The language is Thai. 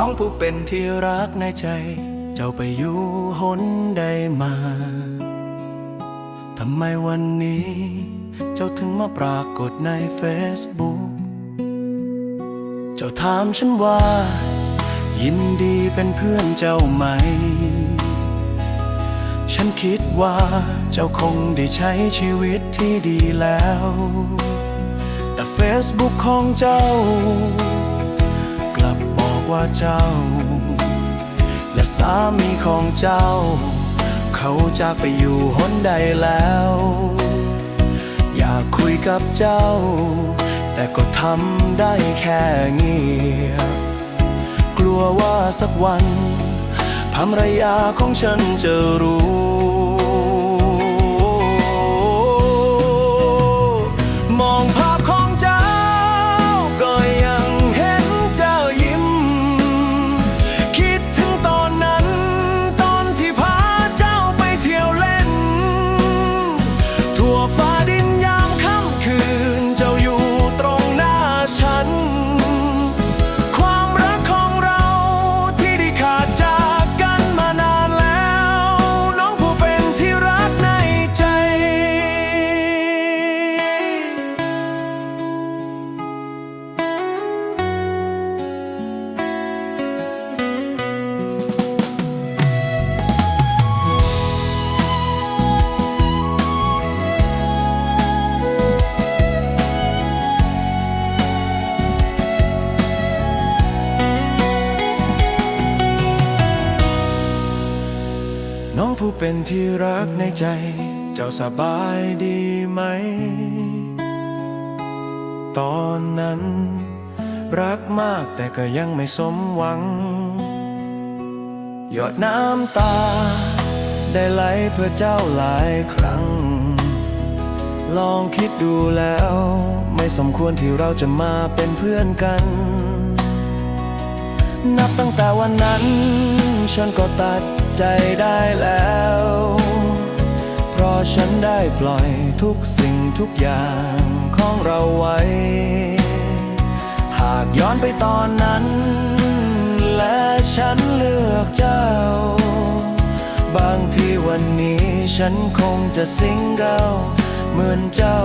้องผู้เป็นที่รักในใจ เจ้าไปอยู่หนใดมาทำไมวันนี้ เจ้าถึงมาปรากฏใน Facebook เจ้าถามฉันว่า ยินดีเป็นเพื่อนเจ้าไหม ฉันคิดว่าเจ้าคงได้ใช้ชีวิตที่ดีแล้ว แต่ Facebook ของเจ้า ว่าเจ้า และสามีของเจ้า เขาจากไปอยู่หนใดแล้ว อยากคุยกับเจ้า แต่ก็ทำได้แค่เงียบกลัวว่าสักวันภรรยาของฉันจะรู้ เป็นที่รักในใจ เจ้าสบายดีไหม ตอนนั้น รักมากแต่ก็ยังไม่สมหวัง หยดน้ำตา ได้ไหลเพื่อเจ้าหลายครั้ง ลองคิดดูแล้ว ไม่สมควรที่เราจะมาเป็นเพื่อนกัน นับตั้งแต่วันนั้น ฉันก็ตัดใจได้แล้ว เพราะฉันได้ปล่อยทุกสิ่งทุกอย่างของเราไว้ หากย้อนไปตอนนั้น และฉันเลือกเจ้า บางทีวันนี้ฉันคงจะสิงเกิลเหมือนเจ้า